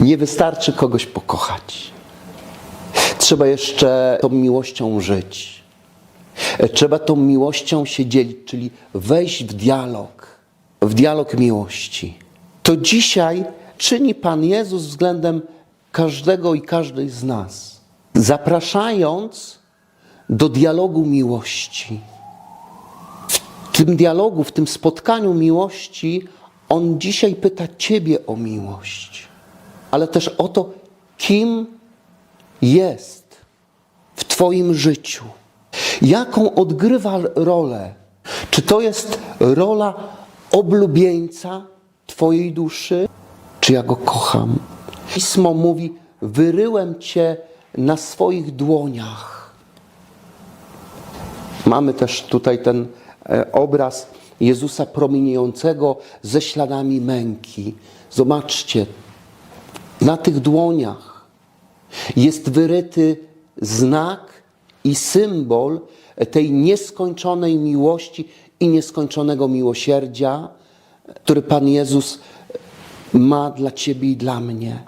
Nie wystarczy kogoś pokochać. Trzeba jeszcze tą miłością żyć. Trzeba tą miłością się dzielić, czyli wejść w dialog, w dialog miłości. To dzisiaj czyni Pan Jezus względem każdego i każdej z nas, zapraszając do dialogu miłości. W tym dialogu, w tym spotkaniu miłości, On dzisiaj pyta Ciebie o miłość, ale też o to, kim jest w Twoim życiu. Jaką odgrywa rolę? Czy to jest rola oblubieńca Twojej duszy? Czy ja go kocham? Pismo mówi: Wyryłem Cię na swoich dłoniach. Mamy też tutaj ten e, obraz Jezusa promieniejącego ze śladami męki. Zobaczcie, na tych dłoniach jest wyryty znak i symbol tej nieskończonej miłości i nieskończonego miłosierdzia, który Pan Jezus ma dla Ciebie i dla mnie.